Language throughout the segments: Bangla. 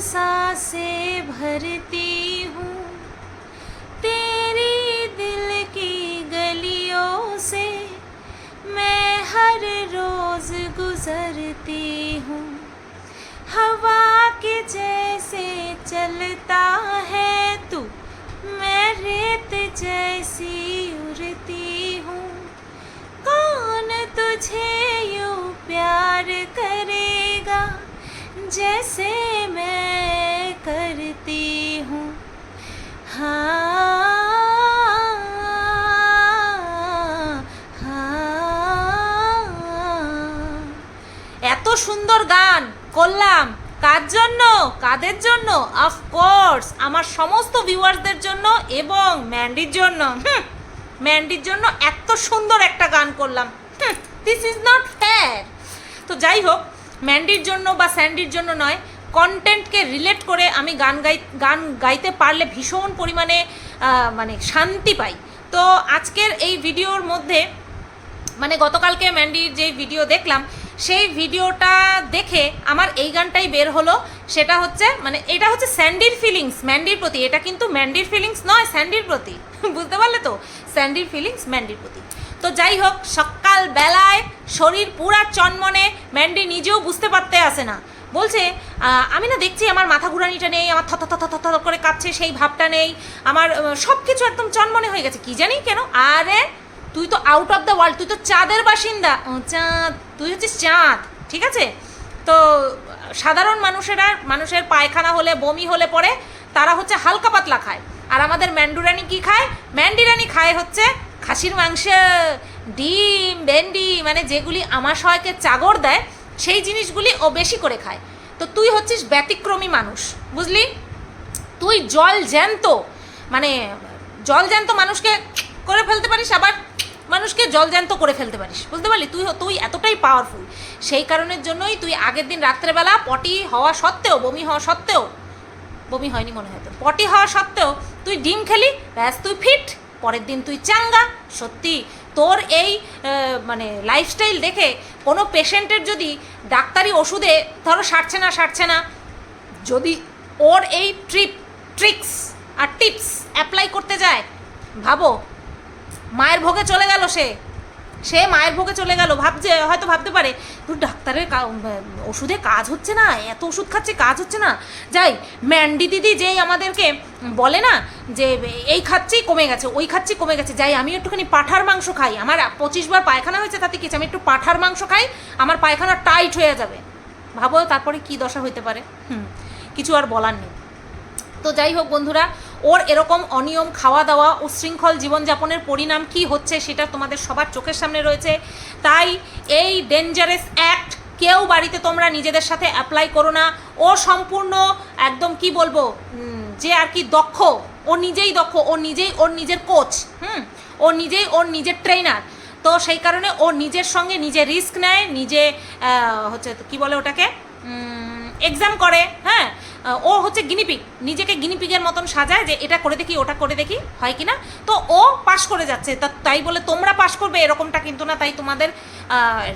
साँसें भरती हूँ। तेरी दिल की गलियों से मैं हर रोज गुजरती हूँ। हवा के जैसे चलता है तू, मैं रेत जैसी उड़ती हूँ। कौन तुझे यूँ प्यार करेगा? जैसे मैं करती हूँ हाँ हाँ এত সুন্দর গান করলাম কার জন্য কাদের জন্য অফকোর্স আমার সমস্ত ভিউয়ার্সদের জন্য এবং ম্যান্ডির জন্য হুম, ম্যান্ডির জন্য এত সুন্দর একটা গান করলাম দিস ইজ নট ফেয়ার তো যাই হোক ম্যান্ডির জন্য বা স্যান্ডির জন্য নয় কন্টেন্টকে রিলেট করে আমি গান গাই, গান গাইতে পারলে ভীষণ পরিমাণে মানে শান্তি পাই। তো আজকের এই ভিডিওর মধ্যে মানে গতকালকে ম্যান্ডির যে ভিডিও দেখলাম, সেই ভিডিওটা দেখে আমার এই গানটাই বের হলো। সেটা হচ্ছে মানে এটা হচ্ছে স্যান্ডির ফিলিংস ম্যান্ডির প্রতি। এটা কিন্তু ম্যান্ডির ফিলিংস নয় স্যান্ডির প্রতি। বুঝতে পারলে তো? স্যান্ডির ফিলিংস ম্যান্ডির প্রতি। তো যাই হোক, সকাল বেলায় শরীর পুরা চনমনে, ম্যান্ডি নিজেও বুঝতে পারতে আসে না। বলছে আমি না দেখছি আমার মাথা ঘুরানিটা নেই, আমার থত থত থত করে কাঁপছে, সেই ভাবটা নেই। আমার সব কিছু একদম চনমনে হয়ে গেছে, কি জানি কেন? আরে, তুই তো আউট অফ দ্য ওয়ার্ল্ড তুই তো চাঁদের বাসিন্দা। চাঁদ, তুই হচ্ছিস চাঁদ, ঠিক আছে? তো, সাধারণ মানুষেরা, মানুষের পায়খানা হলে, বমি হলে পরে তারা হচ্ছে হালকা পাতলা খায়। আর আমাদের ম্যান্ডুরানি কি খায়? ম্যান্ডিরানি খায় হচ্ছে খাসির মাংস ডিম, ভেন্ডি মানে যেগুলি আমাশয়কে চাগর দেয়, সেই জিনিসগুলি ও বেশি করে খায়। তো তুই হচ্ছিস ব্যতিক্রমী মানুষ, বুঝলি? তুই জল জ্যান্ত মানে জল জ্যান্ত মানুষকে করে ফেলতে পারিস, আবার মানুষকে জল জ্যান্ত করে ফেলতে পারিস, বুঝতে পারলি? তুই তুই এতটাই পাওয়ারফুল সেই কারণের জন্যই তুই আগের দিন রাত্রেবেলা পটি হওয়া সত্ত্বেও, বমি হওয়া সত্ত্বেও, বমি হয়নি মনে হয় পটি হওয়া সত্ত্বেও তুই ডিম খেলি, ব্যাস তুই ফিট পরের দিন তুই চাঙ্গা, সত্যি। তোর এই মানে লাইফস্টাইল দেখে কোনো পেশেন্টের যদি ডাক্তারি ওষুধে ধরো সারছে না সারছে না, যদি ওর এই ট্রিপ ট্রিক্স আর টিপস অ্যাপ্লাই করতে যায়, ভাবো, মায়ের ভোগে চলে গেল সে। সে মায়ের ভোগে চলে গেল, ভাবছে, হয়তো ভাবতে পারে তোর ডাক্তারের ওষুধে কাজ হচ্ছে না, এত ওষুধ খাচ্ছে, কাজ হচ্ছে না। যাই, ম্যান্ডি দিদি যেই আমাদেরকে বলে না যে, এই খাচ্ছি, কমে গেছে, ওই খাচ্ছি, কমে গেছে। যাই, আমি একটুখানি পাঠার মাংস খাই, আমার পঁচিশ বার পায়খানা হয়েছে তাতে কিছু আমি একটু পাঠার মাংস খাই, আমার পায়খানা টাইট হয়ে যাবে। ভাবো, তারপরে কি দশা হইতে পারে? হুম, কিছু আর বলার নেই। তো যাই হোক বন্ধুরা ওর এরকম অনিয়ম খাওয়া দাওয়া উচ্ছৃঙ্খল জীবনযাপনের পরিণাম কি হচ্ছে সেটা তোমাদের সবার চোখের সামনে রয়েছে। তাই এই ডেঞ্জারাস অ্যাক্ট কেউ বাড়িতে তোমরা নিজেদের সাথে অ্যাপ্লাই করো না। ও সম্পূর্ণ একদম কি বলব যে আর কি দক্ষ, ও নিজেই দক্ষ, ও নিজেই ওর নিজের কোচ হুম, ও নিজেই ওর নিজের ট্রেনার তো সেই কারণে ও নিজের সঙ্গে নিজে রিস্ক নেয়, নিজে হচ্ছে কি বলে ওটাকে এক্সাম করে হ্যাঁ। ও হচ্ছে গিনিপিক নিজেকে গিনিপিগের মতন সাজায় যে এটা করে দেখি, ওটা করে দেখি, হয় কি না তো ও পাশ করে যাচ্ছে। তা, তাই বলে তোমরা পাশ করবে, এরকমটা কিন্তু না। তাই তোমাদের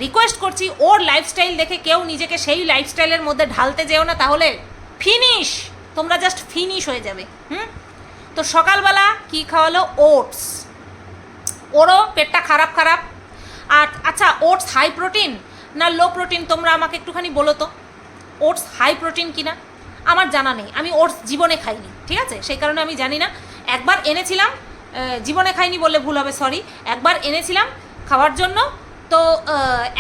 রিকোয়েস্ট করছি, ওর লাইফস্টাইল দেখে কেউ নিজেকে সেই লাইফস্টাইলের মধ্যে ঢালতে যেও না। তাহলে ফিনিশ তোমরা জাস্ট ফিনিশ হয়ে যাবে। হুম? তো সকালবেলা কি খাওয়ালো? ওটস ওরও পেটটা খারাপ খারাপ। আর আচ্ছা ওটস হাই প্রোটিন না লো প্রোটিন তোমরা আমাকে একটুখানি বলো তো? ওটস হাই প্রোটিন কিনা? আমার জানা নেই। আমি ওটস জীবনে খাইনি, ঠিক আছে? সেই কারণে আমি জানি না। একবার এনেছিলাম জীবনে খাইনি বললে ভুল হবে সরি একবার এনেছিলাম খাওয়ার জন্য, তো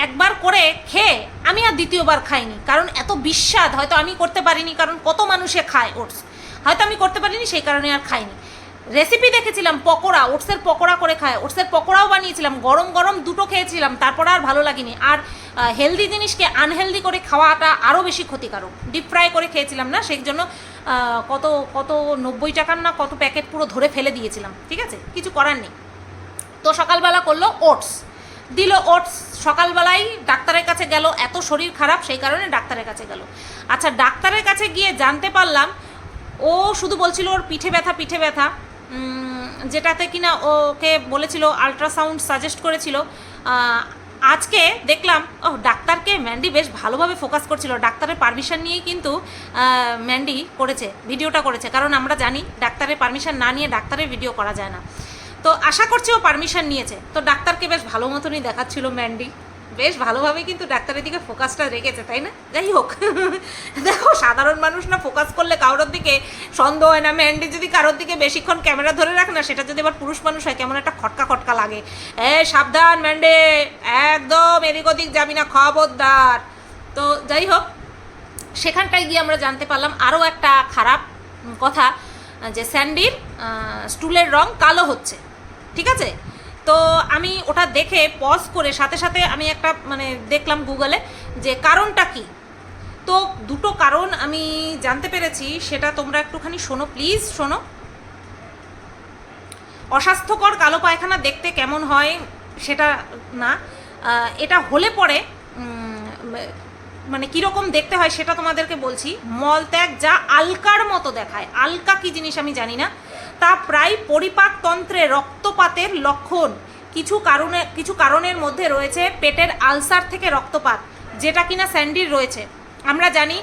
একবার করে খেয়ে আমি আর দ্বিতীয়বার খাইনি। কারণ এত বিস্বাদ, হয়তো আমি করতে পারিনি, কারণ কত মানুষে খায় ওটস। হয়তো আমি করতে পারিনি, সেই কারণে আর খাইনি। রেসিপি দেখেছিলাম, পকোড়া, ওটসের পকোড়া করে খায়। ওটসের পকোড়াও বানিয়েছিলাম, গরম গরম দুটো খেয়েছিলাম, তারপর আর ভালো লাগেনি। আর হেলদি জিনিসকে আনহেলদি করে খাওয়াটা আরও বেশি ক্ষতিকারক। ডিপ ফ্রাই করে খেয়েছিলাম না, সেই জন্য কত কত নব্বই টাকার না কত প্যাকেট পুরো ধরে ফেলে দিয়েছিলাম, ঠিক আছে? কিছু করার নেই। তো সকালবেলা করল ওটস। দিল ওটস সকালবেলায় ডাক্তারের কাছে গেল, এত শরীর খারাপ, সেই কারণে ডাক্তারের কাছে গেল। আচ্ছা ডাক্তারের কাছে গিয়ে জানতে পারলাম, ও শুধু বলছিল ওর পিঠে ব্যথা পিঠে ব্যথা। যেটাতে কিনা ওকে বলেছিল আলট্রাসাউন্ড সাজেস্ট করেছিল। আজকে দেখলাম ও ডাক্তারকে ম্যান্ডি বেশ ভালোভাবে ফোকাস করছিল। ডাক্তারের পারমিশন নিয়েই কিন্তু ম্যান্ডি করেছে ভিডিওটা করেছে। কারণ আমরা জানি, ডাক্তারের পারমিশন না নিয়ে ডাক্তারের ভিডিও করা যায় না। তো আশা করছি ও পারমিশন নিয়েছে। তো ডাক্তারকে বেশ ভালো মতনই দেখাচ্ছিল ম্যান্ডি। বেশ ভালোভাবে কিন্তু ডাক্তারের দিকে ফোকাসটা রেখেছে, তাই না? যাই হোক, দেখো, সাধারণ মানুষ না ফোকাস করলে কারোর দিকে সন্দেহ হয় না। ম্যান্ডি যদি কারোর দিকে বেশিক্ষণ ক্যামেরা ধরে রাখে না, সেটা যদি আবার পুরুষ মানুষ হয়, কেমন একটা খটকা খটকা লাগে। এ, সাবধান ম্যান্ডে একদম এদিক ওদিক যাবি না, খবরদার। তো যাই হোক, সেখানটায় গিয়ে আমরা জানতে পারলাম আরও একটা খারাপ কথা, যে স্যান্ডির স্টুলের রং কালো হচ্ছে। ঠিক আছে? তো আমি ওটা দেখে পজ করে সাথে সাথে আমি একটা মানে দেখলাম গুগলে যে কারণটা কি। তো দুটো কারণ আমি জানতে পেরেছি, সেটা তোমরা একটুখানি শোনো প্লিজ শোনো। অস্বাস্থ্যকর কালো পায়খানা দেখতে কেমন হয় সেটা না। এটা হলে পরে মানে কীরকম দেখতে হয় সেটা তোমাদেরকে বলছি। মলত্যাগ যা আলকার মতো দেখায়। আলকা কি জিনিস আমি জানি না। তা প্রায় পরিপাকতন্ত্রে রক্তপাতের লক্ষণ। কিছু কারণে, কিছু কারণের মধ্যে রয়েছে পেটের আলসার থেকে রক্তপাত, যেটা কিনা স্যান্ডির রয়েছে। আমরা জানি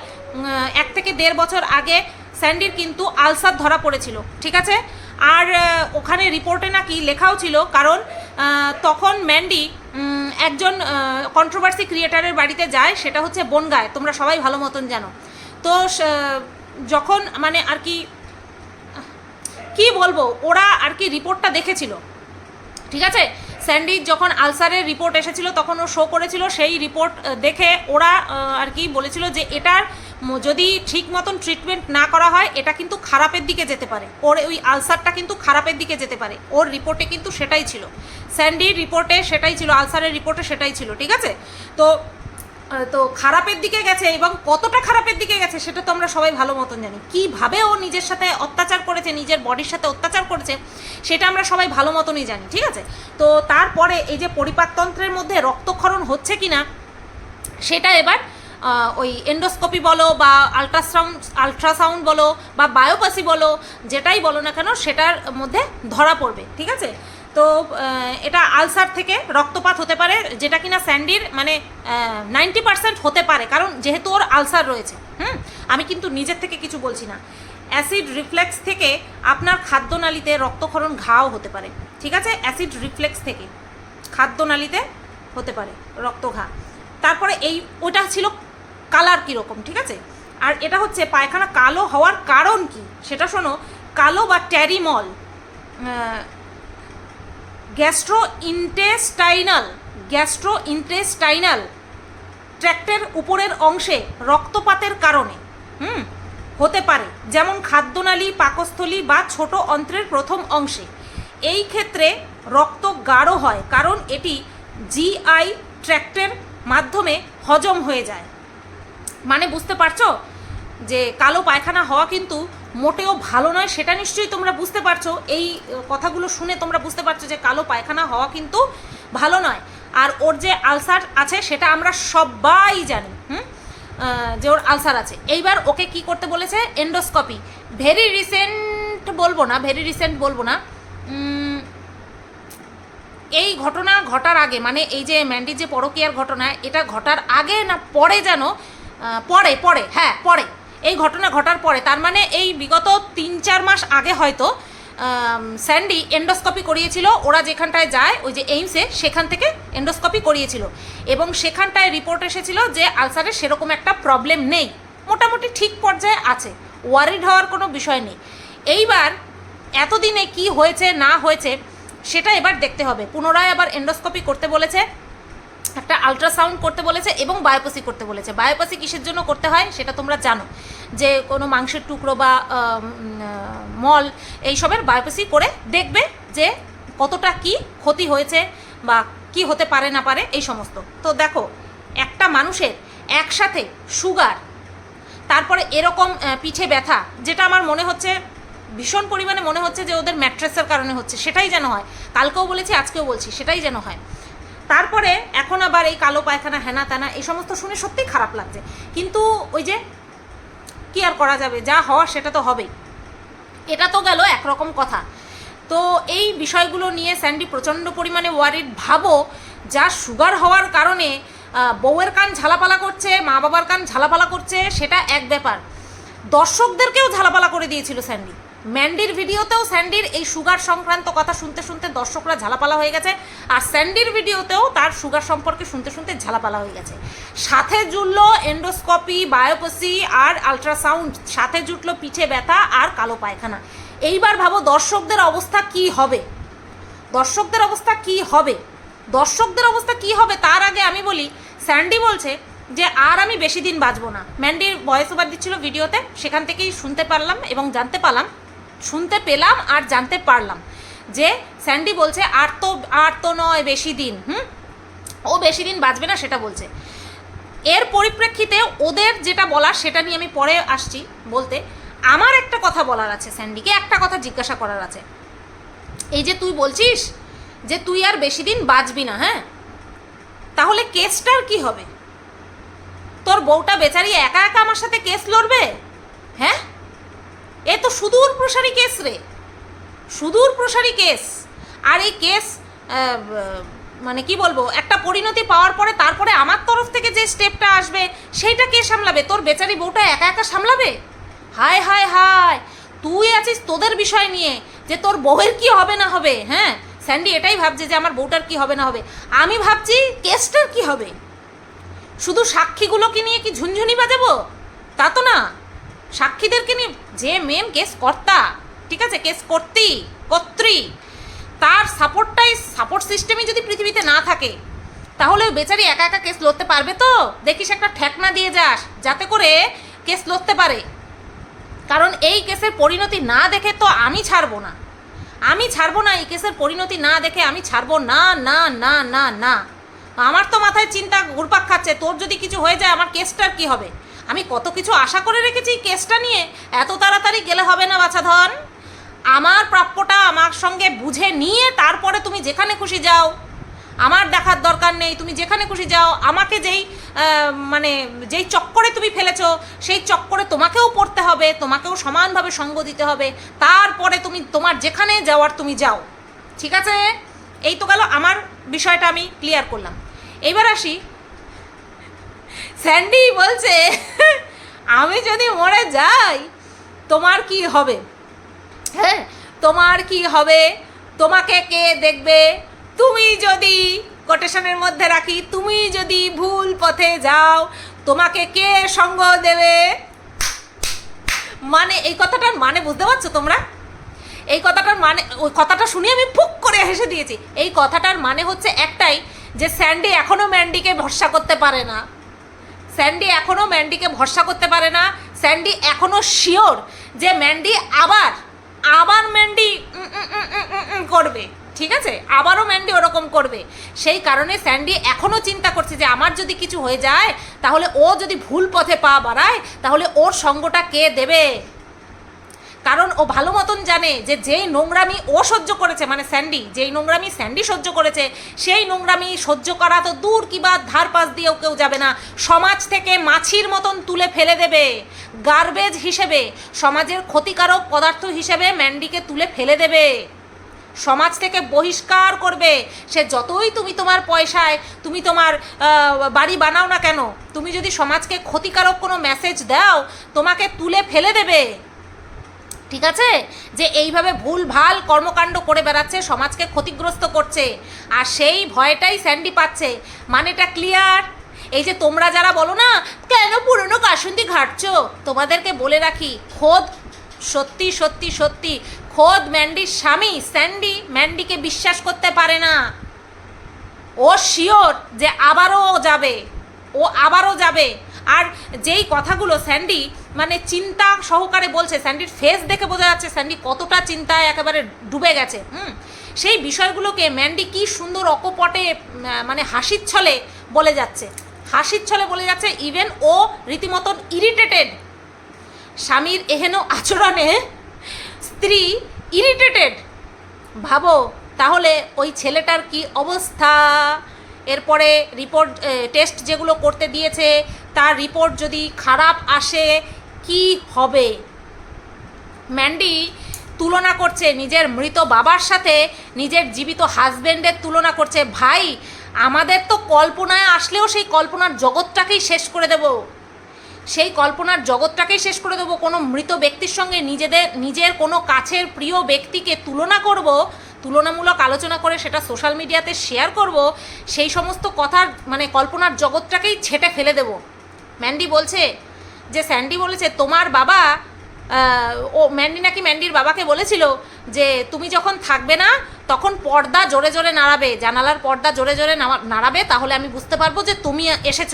এক থেকে দেড় বছর আগে স্যান্ডির কিন্তু আলসার ধরা পড়েছিল, ঠিক আছে? আর ওখানে রিপোর্টে নাকি লেখাও ছিল, কারণ তখন ম্যান্ডি একজন কন্ট্রোভার্সি ক্রিয়েটারের বাড়িতে যায়, সেটা হচ্ছে বনগায়, তোমরা সবাই ভালো মতন জানো। তো যখন মানে আর কি কি বলব? ওরা আর কি রিপোর্টটা দেখেছিল। ঠিক আছে? স্যান্ডির যখন আলসারের রিপোর্ট এসেছিল, তখন ও শো করেছিল। সেই রিপোর্ট দেখে ওরা আর কি বলেছিল যে এটার যদি ঠিক মতন ট্রিটমেন্ট না করা হয়, এটা কিন্তু খারাপের দিকে যেতে পারে। ওর ওই আলসারটা কিন্তু খারাপের দিকে যেতে পারে। ওর রিপোর্টে কিন্তু সেটাই ছিল। স্যান্ডির রিপোর্টে সেটাই ছিল, আলসারের রিপোর্টে সেটাই ছিল। ঠিক আছে? তো তো খারাপের দিকে গেছে এবং কতটা খারাপের দিকে গেছে সেটা তো আমরা সবাই ভালো মতন জানি। কীভাবে ও নিজের সাথে অত্যাচার করেছে, নিজের বডির সাথে অত্যাচার করেছে, সেটা আমরা সবাই ভালো মতনই জানি, ঠিক আছে? তো তারপরে এই যে পরিপাকতন্ত্রের মধ্যে রক্তক্ষরণ হচ্ছে কি না সেটা এবার ওই এন্ডোস্কোপি বলো বা আলট্রাসাউন্ড আলট্রাসাউন্ড বলো বা বায়োপাসি বলো, যেটাই বলো না কেন, সেটার মধ্যে ধরা পড়বে, ঠিক আছে? তো এটা আলসার থেকে রক্তপাত হতে পারে, যেটা কিনা স্যান্ডির মানে নাইনটি পার্সেন্ট হতে পারে, কারণ যেহেতু ওর আলসার রয়েছে, হুম? আমি কিন্তু নিজের থেকে কিছু বলছি না। অ্যাসিড রিফ্লেক্স থেকে আপনার খাদ্যনালীতে রক্তক্ষরণ ঘাও হতে পারে, ঠিক আছে? অ্যাসিড রিফ্লেক্স থেকে খাদ্যনালীতে হতে পারে রক্ত ঘা। তারপরে এই, ওটা ছিল কালার কীরকম, ঠিক আছে? আর এটা হচ্ছে পায়খানা কালো হওয়ার কারণ কি? সেটা শোনো, কালো বা ট্যারিমল গ্যাস্ট্রো ইন্টেস্টাইনাল গ্যাস্ট্রো ইন্টেস্টাইনাল ট্র্যাক্টের উপরের অংশে রক্তপাতের কারণে, হুম, হতে পারে, যেমন খাদ্যনালী, পাকস্থলী বা ছোট অন্ত্রের প্রথম অংশে। এই ক্ষেত্রে রক্ত গাঢ় হয়, কারণ এটি জিআই ট্র্যাক্টের মাধ্যমে হজম হয়ে যায়। মানে বুঝতে পারছ? যে কালো পায়খানা হওয়া কিন্তু মোটেও ভালো নয়, সেটা নিশ্চয়ই তোমরা বুঝতে পারছ। এই কথাগুলো শুনে তোমরা বুঝতে পারছ যে কালো পায়খানা হওয়া কিন্তু ভালো নয়। আর ওর যে আলসার আছে, সেটা আমরা সবাই জানি, হুম? যে ওর আলসার আছে। এইবার ওকে কি করতে বলেছে? এন্ডোস্কপি। ভেরি রিসেন্ট বলব না, ভেরি রিসেন্ট বলব না। এই ঘটনা ঘটার আগে মানে এই যে ম্যান্ডির যে পরকীয়ার ঘটনা, এটা ঘটার আগে না পরে যেন পরে পরে হ্যাঁ পরে। এই ঘটনা ঘটার পরে, তার মানে এই বিগত তিন, চার মাস আগে হয়তো স্যান্ডি এন্ডোস্কপি করিয়েছিল, ওরা যেখানটায় যায়, ওই যে এইমসে, সেখান থেকে এন্ডোস্কপি করিয়েছিল। এবং সেখানটায় রিপোর্ট এসেছিল যে আলসারের সেরকম একটা প্রবলেম নেই, মোটামুটি ঠিক পর্যায়ে আছে, ওয়ারিড হওয়ার কোনো বিষয় নেই। এইবার এতদিনে কি হয়েছে, না হয়েছে, সেটা এবার দেখতে হবে। পুনরায় আবার এন্ডোস্কোপি করতে বলেছে একটা আলট্রাসাউন্ড করতে বলেছে এবং বায়োপসি করতে বলেছে। বায়োপসি কিসের জন্য করতে হয় সেটা তোমরা জানো। যে কোনো মাংসের টুকরো বা মল, এইসবের বায়োপসি করে দেখবে যে কতটা কি ক্ষতি হয়েছে বা কি হতে পারে না পারে, এই সমস্ত। তো দেখো, একটা মানুষের একসাথে সুগার তারপরে এরকম পিঠে ব্যথা, যেটা আমার মনে হচ্ছে, ভীষণ পরিমাণে মনে হচ্ছে যে ওদের ম্যাট্রেসের কারণে হচ্ছে, সেটাই যেন হয়। কালকেও বলেছি, আজকেও বলছি, সেটাই যেন হয়। তারপরে এখন আবার এই কালো পায়খানা, হেনা তেনা, এই সমস্ত শুনে সত্যিই খারাপ লাগছে। কিন্তু ওই যে কি আর করা যাবে, যা হওয়ার সেটা তো হবেই। এটা তো গেল একরকম কথা। তো এই বিষয়গুলো নিয়ে স্যান্ডি প্রচণ্ড পরিমাণে ওয়ারিড ভাবো, যা সুগার হওয়ার কারণে বউয়ের কান ঝালাপালা করছে, মা বাবার কান ঝালাপালা করছে, সেটা এক ব্যাপার। দর্শকদেরকেও ঝালাপালা করে দিয়েছিল স্যান্ডি। ম্যান্ডির ভিডিওতেও স্যান্ডির এই সুগার সংক্রান্ত কথা শুনতে শুনতে দর্শকরা ঝালাপালা হয়ে গেছে। আর স্যান্ডির ভিডিওতেও তার সুগার সম্পর্কে শুনতে শুনতে ঝালাপালা হয়ে গেছে। সাথে জুড়লো এন্ডোস্কোপি, বায়োপসি আর আলট্রাসাউন্ড। সাথে জুটলো পিঠে ব্যথা আর কালো পায়খানা। এইবার ভাবো দর্শকদের অবস্থা কি হবে? দর্শকদের অবস্থা কি হবে? দর্শকদের অবস্থা কি হবে? তার আগে আমি বলি, স্যান্ডি বলছে যে, আর আমি বেশি দিন বাঁচবো না। ম্যান্ডির ভয়েস ওভার দিচ্ছিল ভিডিওতে। সেখান থেকেই শুনতে পারলাম এবং জানতে পারলাম শুনতে পেলাম আর জানতে পারলাম যে স্যান্ডি বলছে, আর তো আর তো নয় বেশি দিন। হুম? ও বেশি দিন বাঁচবে না সেটা বলছে। এর পরিপ্রেক্ষিতে ওদের যেটা বলার সেটা নিয়ে আমি পরে আসছি বলতে। আমার একটা কথা বলার আছে স্যান্ডিকে, একটা কথা জিজ্ঞাসা করার আছে। এই যে তুই বলছিস যে তুই আর বেশি দিন বাঁচবি না হ্যাঁ? তাহলে কেসটার কি হবে? তোর বউটা বেচারি একা একা আমার সাথে কেস লড়বে? হ্যাঁ? এ তো সুদূর প্রসারী কেস রে। সুদূর প্রসারী কেস। আর এই কেস মানে কি বলব, একটা পরিণতি পাওয়ার পরে তারপরে আমার তরফ থেকে যে স্টেপটা আসবে, সেইটা কে সামলাবে? তোর বেচারি বউটা একা একা সামলাবে? হায় হায় হায়! তুই আছিস তোদের বিষয় নিয়ে, যে তোর বউয়ের কি হবে না হবে হ্যাঁ? স্যান্ডি, এটাই ভাবছে যে আমার বউটার কি হবে না হবে। আমি ভাবছি কেসটার কি হবে? শুধু সাক্ষীগুলোকে নিয়ে কি ঝুনঝুনি বাজাবো? তা তো না। সাক্ষীদেরকে নিয়ে যে মেন কেস কর্তা, ঠিক আছে? কেস কর্তি কর্ত্রী, তার সাপোর্টটাই সাপোর্ট সিস্টেমই যদি পৃথিবীতে না থাকে, তাহলে ওই বেচারি একা একা কেস লড়তে পারবে তো? দেখিস একটা ঠেকনা দিয়ে যাস, যাতে করে কেস লড়তে পারে। কারণ এই কেসের পরিণতি না দেখে তো আমি ছাড়বো না। আমি ছাড়বো না, এই কেসের পরিণতি না দেখে আমি ছাড়বো না না না না না। আমার তো মাথায় চিন্তা ঘুরপাক খাচ্ছে, তোর যদি কিছু হয়ে যায়, আমার কেসটার কি হবে? আমি কত কিছু আশা করে রেখেছি কেসটা নিয়ে। এত তাড়াতাড়ি গেলে হবে না বাছাধন আমার প্রাপ্যটা আমার সঙ্গে বুঝে নিয়ে তারপরে তুমি যেখানে খুশি যাও। আমার দেখার দরকার নেই, তুমি যেখানে খুশি যাও। আমাকে যেই মানে যেই চক্করে তুমি ফেলেছ, সেই চক্করে তোমাকেও পড়তে হবে, তোমাকেও সমানভাবে সঙ্গ দিতে হবে। তারপরে তুমি তোমার যেখানে যাওয়ার তুমি যাও। ঠিক আছে? এই তো গেল আমার বিষয়টা আমি ক্লিয়ার করলাম। এবার আসি স্যান্ডি বলছে, আমি যদি মরে যাই, তোমার কি হবে? হ্যাঁ তোমার কি হবে? তোমাকে কে দেখবে? তুমি যদি কোটেশনের মধ্যে রাখি, তুমি যদি ভুল পথে যাও, তোমাকে কে সঙ্গ দেবে? মানে এই কথাটার মানে বুঝতে পারছ তোমরা? এই কথাটার মানে ওই কথাটা শুনে আমি ফুক করে হেসে দিয়েছি। এই কথাটার মানে হচ্ছে একটাই, যে স্যান্ডি এখনও ম্যান্ডিকে ভরসা করতে পারে না। স্যান্ডি এখনও ম্যান্ডিকে ভরসা করতে পারে না। স্যান্ডি এখনও শিওর যে ম্যান্ডি আবার আবার ম্যান্ডি করবে। ঠিক আছে? আবারও ম্যান্ডি ওরকম করবে। সেই কারণে স্যান্ডি এখনও চিন্তা করছে যে আমার যদি কিছু হয়ে যায়, তাহলে ও যদি ভুল পথে পা বাড়ায়, তাহলে ওর সঙ্গটা কে দেবে? কারণ ও ভালো মতন জানে যে যেই নোংরামি ও সহ্য করেছে মানে স্যান্ডি, যেই নোংরামি স্যান্ডি সহ্য করেছে, সেই নোংরামি সহ্য করা তো দূর কিবা ধার পাশ দিয়েও কেউ যাবে না। সমাজ থেকে মাছির মতন তুলে ফেলে দেবে। গার্বেজ হিসেবে, সমাজের ক্ষতিকারক পদার্থ হিসেবে ম্যান্ডিকে তুলে ফেলে দেবে। সমাজ থেকে বহিষ্কার করবে। সে যতই তুমি তোমার পয়সায়, তুমি তোমার বাড়ি বানাও না কেন, তুমি যদি সমাজকে ক্ষতিকারক কোনো মেসেজ দাও, তোমাকে তুলে ফেলে দেবে। ঠিক আছে? যে এইভাবে ভুল ভালো কর্মকাণ্ড করে বেড়াচ্ছে, সমাজকে ক্ষতিগ্রস্ত করছে, আর সেই ভয়টাই স্যান্ডি পাচ্ছে। মানেটা ক্লিয়ার এই যে তোমরা যারা বলো না, কেন পুরনো কাসুন্দি ঘাটছো? তোমাদেরকে বলে রাখি, খোদ, সত্যি সত্যি সত্যি, খোদ ম্যান্ডির স্বামী স্যান্ডি ম্যান্ডিকে বিশ্বাস করতে পারে না। ও শিওর যে আবারও যাবে, ও আবারও যাবে। আর যেই কথাগুলো স্যান্ডি মানে চিন্তা সহকারে বলছে, স্যান্ডির ফেস দেখে বোঝা যাচ্ছে স্যান্ডি কতটা চিন্তায় একেবারে ডুবে গেছে, হুম? সেই বিষয়গুলোকে ম্যান্ডি কি সুন্দর অকপটে মানে হাসির ছলে বলে যাচ্ছে। হাসির ছলে বলে যাচ্ছে ইভেন ও রীতিমতন ইরিটেটেড স্বামীর এহেন আচরণে স্ত্রী ইরিটেটেড ভাবো, তাহলে ওই ছেলেটার কি অবস্থা? এরপরে রিপোর্ট টেস্ট যেগুলো করতে দিয়েছে তার রিপোর্ট যদি খারাপ আসে, কি হবে? ম্যান্ডি তুলনা করছে নিজের মৃত বাবার সাথে, নিজের জীবিত হাজব্যান্ডের তুলনা করছে। ভাই, আমাদের তো কল্পনায় আসলেও সেই কল্পনার জগৎটাকেই শেষ করে দেব। সেই কল্পনার জগৎটাকেই শেষ করে দেবো। কোনো মৃত ব্যক্তির সঙ্গে নিজেদের, নিজের কোনো কাছের প্রিয় ব্যক্তিকে তুলনা করব, তুলনামূলক আলোচনা করে সেটা সোশ্যাল মিডিয়াতে শেয়ার করব, সেই সমস্ত কথার মানে কল্পনার জগৎটাকেই ছেটে ফেলে দেব। ম্যান্ডি বলছে যে, স্যান্ডি বলেছে, তোমার বাবা ও ম্যান্ডি নাকি ম্যান্ডির বাবাকে বলেছিল যে, তুমি যখন থাকবে না, তখন পর্দা জোরে জোরে নাড়াবে। জানালার পর্দা জোরে জোরে নাড়াবে, তাহলে আমি বুঝতে পারব যে তুমি এসেছ।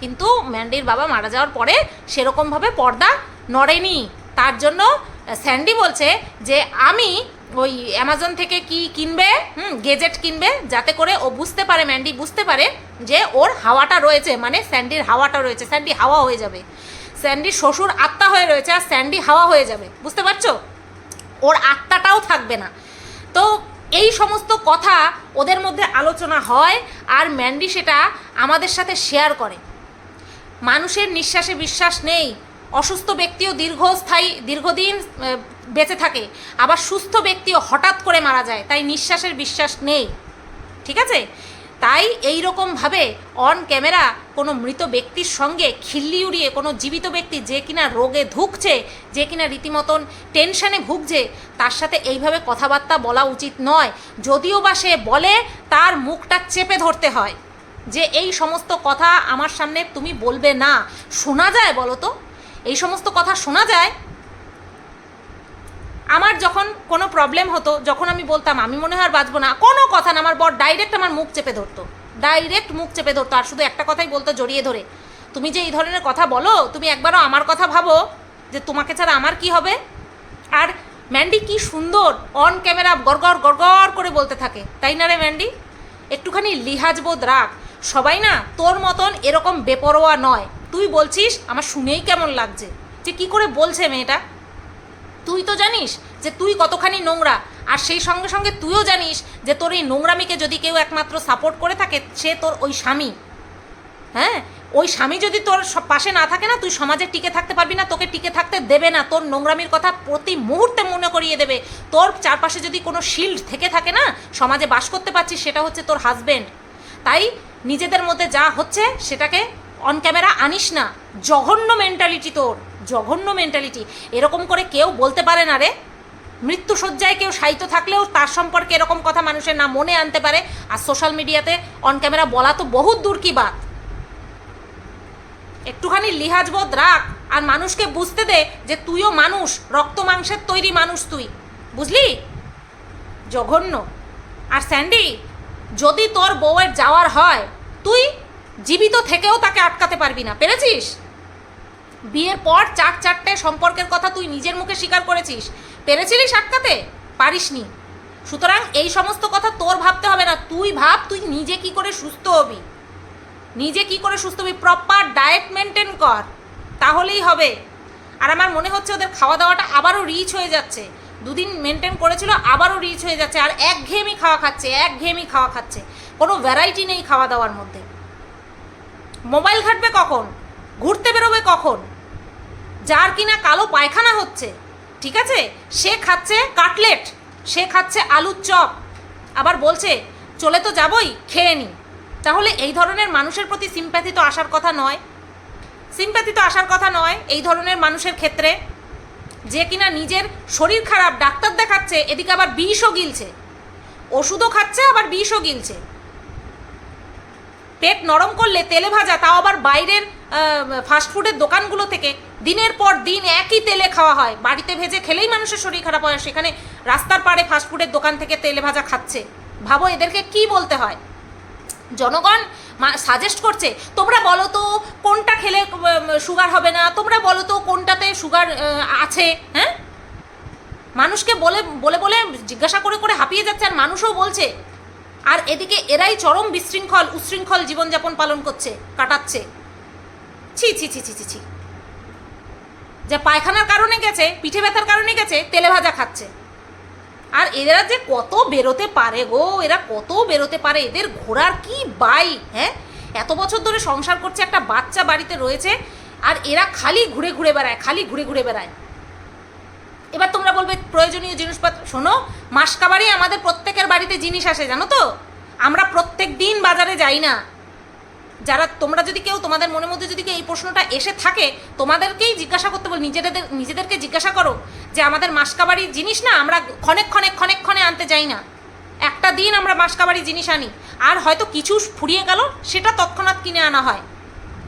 কিন্তু ম্যান্ডির বাবা মারা যাওয়ার পরে সেরকমভাবে পর্দা নড়েনি। তার জন্য স্যান্ডি বলছে যে, আমি ওই অ্যামাজন থেকে কি কিনবে? হুম গেজেট কিনবে, যাতে করে ও বুঝতে পারে ম্যান্ডি বুঝতে পারে যে ওর হাওয়াটা রয়েছে মানে স্যান্ডির হাওয়াটা রয়েছে স্যান্ডি হাওয়া হয়ে যাবে। স্যান্ডির শ্বশুর আত্মা হয়ে রয়েছে আর স্যান্ডি হাওয়া হয়ে যাবে, বুঝতে পারছ? ওর আত্মাটাও থাকবে না। তো এই সমস্ত কথা ওদের মধ্যে আলোচনা হয় আর ম্যান্ডি সেটা আমাদের সাথে শেয়ার করে। মানুষের নিঃশ্বাসে বিশ্বাস নেই। অসুস্থ ব্যক্তিও দীর্ঘস্থায়ী, দীর্ঘদিন বেঁচে থাকে। আবার সুস্থ ব্যক্তিও হঠাৎ করে মারা যায়, তাই নিঃশ্বাসের বিশ্বাস নেই। ঠিক আছে? তাই এই রকমভাবে অন ক্যামেরা কোনো মৃত ব্যক্তির সঙ্গে খিল্লি উড়িয়ে কোনো জীবিত ব্যক্তি যে কিনা রোগে ধুকছে, যে কিনা রীতিমতন টেনশনে ভুগছে, তার সাথে এইভাবে কথাবার্তা বলা উচিত নয়। যদিও বা সে বলে, তার মুখটা চেপে ধরতে হয়। যে এই সমস্ত কথা আমার সামনে তুমি বলবে না। শোনা যায় বলো তো? এই সমস্ত কথা শোনা যায়, আমার যখন কোনো প্রবলেম হতো, যখন আমি বলতাম, আমি মনে হয় আর বাঁচবো না, কোনো কথা না, আমার বর ডাইরেক্ট আমার মুখ চেপে ধরতো। ডাইরেক্ট মুখ চেপে ধরতো। আর শুধু একটা কথাই বলতো জড়িয়ে ধরে, তুমি যে এই ধরনের কথা বলো, তুমি একবারও আমার কথা ভাবো যে তোমাকে ছাড়া আমার কি হবে? আর ম্যান্ডি কি সুন্দর অন ক্যামেরা গড়গড় গড়গড় করে বলতে থাকে। তাই না রে ম্যান্ডি একটুখানি লিহাজবোধ রাখ। সবাই না তোর মতন এরকম বেপরোয়া নয়। তুই বলছিস, আমার শুনেই কেমন লাগছে। যে কি করে বলছে মেয়েটা? তুই তো জানিস যে তুই কতখানি নোংরা, আর সেই সঙ্গে সঙ্গে তুইও জানিস যে তোর এই নোংরামিকে যদি কেউ একমাত্র সাপোর্ট করে থাকে, সে তোর ওই স্বামী। হ্যাঁ? ওই স্বামী যদি তোর পাশে না থাকে না, তুই সমাজে টিকে থাকতে পারবি না, তোকে টিকে থাকতে দেবে না। তোর নোংরামির কথা প্রতি মুহূর্তে মনে করিয়ে দেবে। তোর চারপাশে যদি কোনো শিল্ড থেকে থাকে না, সমাজে বাস করতে পারছিস, সেটা হচ্ছে তোর হাজবেন্ড তাই নিজেদের মধ্যে যা হচ্ছে, সেটাকে অন ক্যামেরা আনিস না। জঘন্য মেন্টালিটি তোর, জঘন্য মেন্টালিটি এরকম করে কেউ বলতে পারে না রে। মৃত্যুসজ্জায় কেউ সাহিত্য থাকলেও তার সম্পর্কে এরকম কথা মানুষের না মনে আনতে পারে। আর সোশ্যাল মিডিয়াতে অন ক্যামেরা বলা তো বহুত দূর কি বাত। একটুখানি লিহাজবোধ রাখ, আর মানুষকে বুঝতে দে যে তুইও মানুষ, রক্ত মাংসের তৈরি মানুষ তুই। বুঝলি? জঘন্য। আর স্যান্ডি, যদি তোর বউয়ের যাওয়ার হয়, তুই জীবিত থেকেও তাকে আটকাতে পারবি না, পেরেছিস? বিয়ের পর চার চারটে সম্পর্কের কথা তুই নিজের মুখে স্বীকার করেছিস, পেরেছিলিস আটকাতে? পারিসনি। সুতরাং এই সমস্ত কথা তোর ভাবতে হবে না, তুই ভাব, তুই নিজে কি করে সুস্থ হবি। নিজে কি করে সুস্থ হবি প্রপার ডায়েট মেনটেন কর, তাহলেই হবে। আর আমার মনে হচ্ছে ওদের খাওয়া দাওয়াটা আবারও রিচ হয়ে যাচ্ছে। দুদিন মেনটেন করেছিল, আবারও রিচ হয়ে যাচ্ছে, আর এক ঘেয়েমি খাওয়া খাচ্ছে এক ঘেয়েমি খাওয়া খাচ্ছে। কোনো ভ্যারাইটি নেই খাওয়া দাওয়ার মধ্যে। মোবাইল ঘাটবে কখন? ঘুরতে বেরোবে কখন? যার কিনা কালো পায়খানা হচ্ছে, ঠিক আছে? সে খাচ্ছে কাটলেট, সে খাচ্ছে আলুর চপ। আবার বলছে, চলে তো যাবই, খেয়ে নি। তাহলে এই ধরনের মানুষের প্রতি সিম্প্যাথি তো আসার কথা নয়। সিম্প্যাথি তো আসার কথা নয় এই ধরনের মানুষের ক্ষেত্রে। যে কিনা নিজের শরীর খারাপ, ডাক্তার দেখাচ্ছে, এদিকে আবার বিষও গিলছে। ওষুধও খাচ্ছে, আবার বিষও গিলছে। পেট নরম করলে তেলে ভাজা, তাও আবার বাইরের ফাস্টফুডের দোকানগুলো থেকে দিনের পর দিন একই তেলে খাওয়া হয়। বাড়িতে ভেজে খেলেই মানুষের শরীর খারাপ হয় সেখানে রাস্তার পাড়ে ফাস্টফুডের দোকান থেকে তেলে ভাজা খাচ্ছে। ভাবো এদেরকে কি বলতে হয়? জনগণ সাজেস্ট করছে, তোমরা বলো তো কোনটা খেলে সুগার হবে না? তোমরা বলো তো কোনটাতে সুগার আছে? হ্যাঁ? মানুষকে বলে বলে বলে জিজ্ঞাসা করে করে হাঁপিয়ে যাচ্ছে, আর মানুষও বলছে আর এদিকে এরাই চরম বিশৃঙ্খল, উশৃঙ্খল জীবনযাপন পালন করছে, কাটাচ্ছে। ছি ছি ছি ছি ছি ছি। যা পায়খানার কারণে গেছে, পিঠে ব্যথার কারণে গেছে, তেলে ভাজা খাচ্ছে। আর এরা যে কত বেরোতে পারে গো, এরা কত বেরোতে পারে, এদের ঘোরার কি বাই হ্যাঁ? এত বছর ধরে সংসার করছে একটা বাচ্চা বাড়িতে রয়েছে, আর এরা খালি ঘুরে ঘুরে বেড়ায়, খালি ঘুরে ঘুরে বেড়ায়। এবার তোমরা বলবে প্রয়োজনীয় জিনিসপত্র। শোনো, মাসকাবারি আমাদের প্রত্যেকের বাড়িতে জিনিস আসে, জানো তো? আমরা প্রত্যেক দিন বাজারে যাই না। যারা, তোমরা যদি কেউ তোমাদের মনের মধ্যে যদি কেউ এই প্রশ্নটা এসে থাকে, তোমাদেরকেই জিজ্ঞাসা করতে বল, নিজেদের, নিজেদেরকে জিজ্ঞাসা করো যে আমাদের মাসকাবাড়ির জিনিস না আমরা ক্ষণেক ক্ষণেক ক্ষণেক ক্ষণে আনতে যাই না। একটা দিন আমরা মাসকাবাড়ির জিনিস আনি, আর হয়তো কিছু ফুরিয়ে গেল, সেটা তৎক্ষণাৎ কিনে আনা হয়।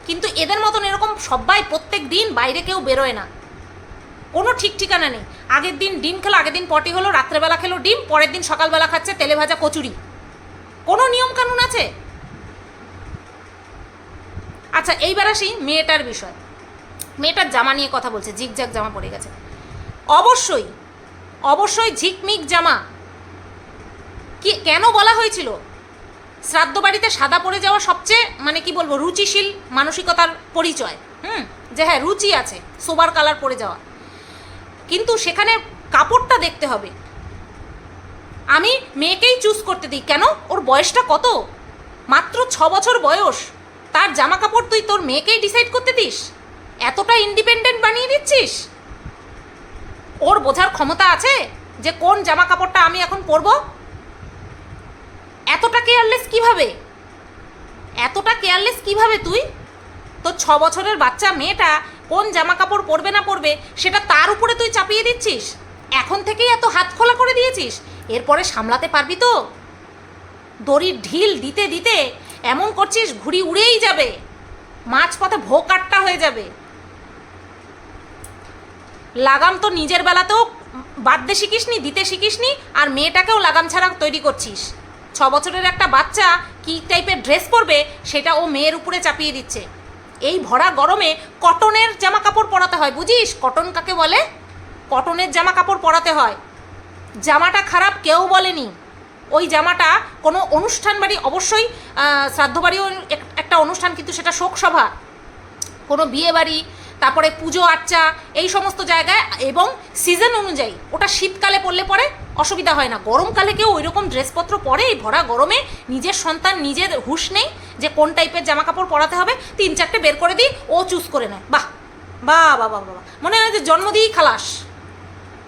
কিন্তু এদের মতন এরকম সবাই প্রত্যেক দিন বাইরে কেউ বেরোয় না। কোনো ঠিক ঠিকানা নেই। আগের দিন ডিম খেলো, আগের দিন পটি হলো, রাত্রেবেলা খেলো ডিম, পরের দিন সকালবেলা খাচ্ছে তেলে ভাজা কচুরি। কোনো নিয়ম কানুন আছে? আচ্ছা এইবার আসি মেয়েটার বিষয়। মেয়েটার জামা নিয়ে কথা বলছে, ঝিকঝাক জামা পড়ে গেছে। অবশ্যই অবশ্যই ঝিকমিক জামা। কি, কেন বলা হয়েছিল? শ্রাদ্ধ বাড়িতে সাদা পড়ে যাওয়া সবচেয়ে মানে কি বলব, রুচিশীল মানসিকতার পরিচয়। হুম, যে হ্যাঁ রুচি আছে সোবার কালার পড়ে যাওয়া। কিন্তু সেখানে কাপড়টা দেখতে হবে। আমি মেয়েকেই চুজ করতে দিই। কেন? ওর বয়সটা কত? মাত্র ছ বছর বয়স। তার জামা কাপড় তুই তোর মেয়েকেই ডিসাইড করতে দিস? এতটা ইন্ডিপেন্ডেন্ট বানিয়ে দিচ্ছিস? ওর বোঝার ক্ষমতা আছে যে কোন জামা কাপড়টা আমি এখন পরবো? এতটা কেয়ারলেস কীভাবে? এতটা কেয়ারলেস কীভাবে তুই? তোর ছ বছরের বাচ্চা মেয়েটা কোন জামা কাপড় পরবে না পরবে, সেটা তার উপরে তুই চাপিয়ে দিচ্ছিস? এখন থেকেই এত হাত খোলা করে দিয়েছিস? এরপরে সামলাতে পারবি তো? দড়ির ঢিল দিতে দিতে এমন করছিস ঘুড়ি উড়েই যাবে, মাঝপথে ভোকাট্টা হয়ে যাবে। লাগাম তো নিজের বেলাতেও বাদতে শিখিসনি, দিতে শিখিসনি, আর মেয়েটাকেও লাগাম ছাড়া তৈরি করছিস। ছ বছরের একটা বাচ্চা কী টাইপের ড্রেস পরবে, সেটা ও মেয়ের উপরে চাপিয়ে দিচ্ছে। এই ভরা গরমে কটনের জামা কাপড় পরাতে হয়, বুঝিস? কটন কাকে বলে? কটনের জামা কাপড় পরাতে হয়। জামাটা খারাপ কেউ বলেনি। ওই জামাটা কোনো অনুষ্ঠান বাড়ি, অবশ্যই শ্রাদ্ধ বাড়িও এক- একটা অনুষ্ঠান, কিন্তু সেটা শোকসভা। কোনো বিয়ে বাড়ি তারপরে পুজো, আর্চা, এই সমস্ত জায়গায় এবং সিজন অনুযায়ী। ওটা শীতকালে পরলে পরে অসুবিধা হয় না। গরমকালে কেউ ওই রকম ড্রেসপত্র পরে এই ভরা গরমে নিজের সন্তান নিজের হুঁশ নেই যে কোন টাইপের জামা কাপড় পরাতে হবে, তিন চারটে বের করে দিই, ও চুজ করে নেয়। বাহ! বাহ বাহ বাহ মনে হয় যে জন্ম দিয়েই খালাস।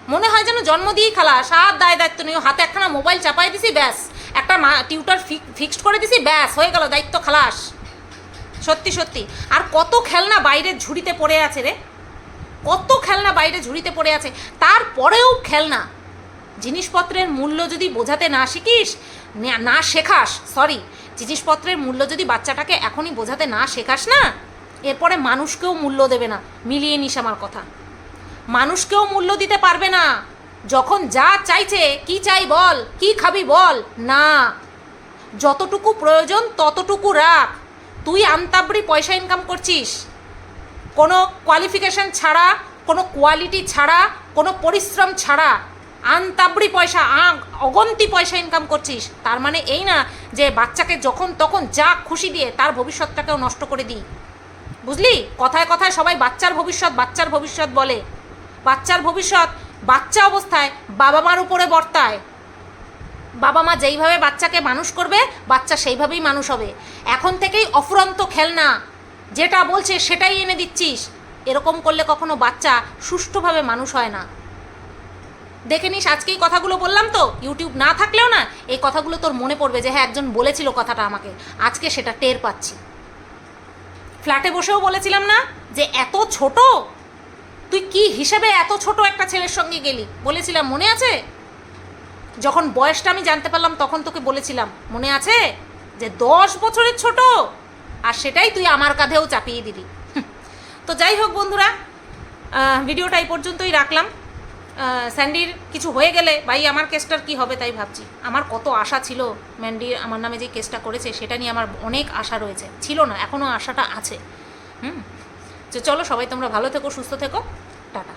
মনে হয় যেন জন্ম দিয়েই খালাস। আর দায় দায়িত্ব নেই। হাতে একখানা মোবাইল চাপাই দিছি, ব্যাস। একটা মা, টিউটার ফিক্সড করে দিছি, ব্যাস, হয়ে গেল। দায়িত্ব খালাস। সত্যি সত্যি। আর কত খেলনা বাইরে ঝুড়িতে পড়ে আছে রে। কত খেলনা বাইরে ঝুড়িতে পড়ে আছে। তারপরেও খেলনা। জিনিসপত্রের মূল্য যদি বোঝাতে না শিখিস, না- শেখাস সরি জিনিসপত্রের মূল্য যদি বাচ্চাটাকে এখনই বোঝাতে না শেখাস না, এরপরে মানুষকেও মূল্য দেবে না। মিলিয়ে নিস আমার কথা। মানুষকেও মূল্য দিতে পারবে না। যখন যা চাইছে, কি চাই বল, কি খাবি বল, না। যতটুকু প্রয়োজন ততটুকু রাখ। তুই আন্তাবড়ি পয়সা ইনকাম করছিস। কোনো কোয়ালিফিকেশন ছাড়া, কোনো কোয়ালিটি ছাড়া, কোনো পরিশ্রম ছাড়া আনতাবড়ি পয়সা অগন্তি পয়সা ইনকাম করছিস। তার মানে এই না যে বাচ্চাকে যখন তখন যা খুশি দিয়ে তার ভবিষ্যৎটাকেও নষ্ট করে দিই। বুঝলি? কথায় কথায় সবাই বাচ্চার ভবিষ্যৎ বাচ্চার ভবিষ্যৎ বলে। বাচ্চার ভবিষ্যৎ বাচ্চা অবস্থায় বাবা মার উপরে বর্তায়। বাবা মা যেইভাবে বাচ্চাকে মানুষ করবে, বাচ্চা সেইভাবেই মানুষ হবে। এখন থেকেই অফুরন্ত খেলনা, যেটা বলছে সেটাই এনে দিচ্ছিস। এরকম করলে কখনো বাচ্চা সুষ্ঠুভাবে মানুষ হয় না। দেখে নিস, আজকেই কথাগুলো বললাম তো, ইউটিউব না থাকলেও না, এই কথাগুলো তোর মনে পড়বে যে হ্যাঁ একজন বলেছিল কথাটা আমাকে। আজকে সেটা টের পাচ্ছি। ফ্ল্যাটে বসেও বলেছিলাম না যে, এত ছোট? তুই কি হিসেবে এত ছোট একটা ছেলের সঙ্গে গেলি? বলেছিলাম, মনে আছে? যখন বয়সটা আমি জানতে পারলাম, তখন তোকে বলেছিলাম, মনে আছে? যে দশ বছরের ছোট, আর সেটাই তুই আমার কাঁধেও চাপিয়ে দিলি। তো যাই হোক বন্ধুরা ভিডিওটা এই পর্যন্তই রাখলাম। স্যান্ডির কিছু হয়ে গেলে, ভাই, আমার কেসটার কি হবে তাই ভাবছি। আমার কত আশা ছিল, ম্যান্ডি আমার নামে যে কেসটা করেছে, সেটা নিয়ে আমার অনেক আশা রয়েছে। ছিল না এখনও আশাটা আছে। হুম। তো চলো সবাই তোমরা ভালো থেকো, সুস্থ থেকো। টাটা।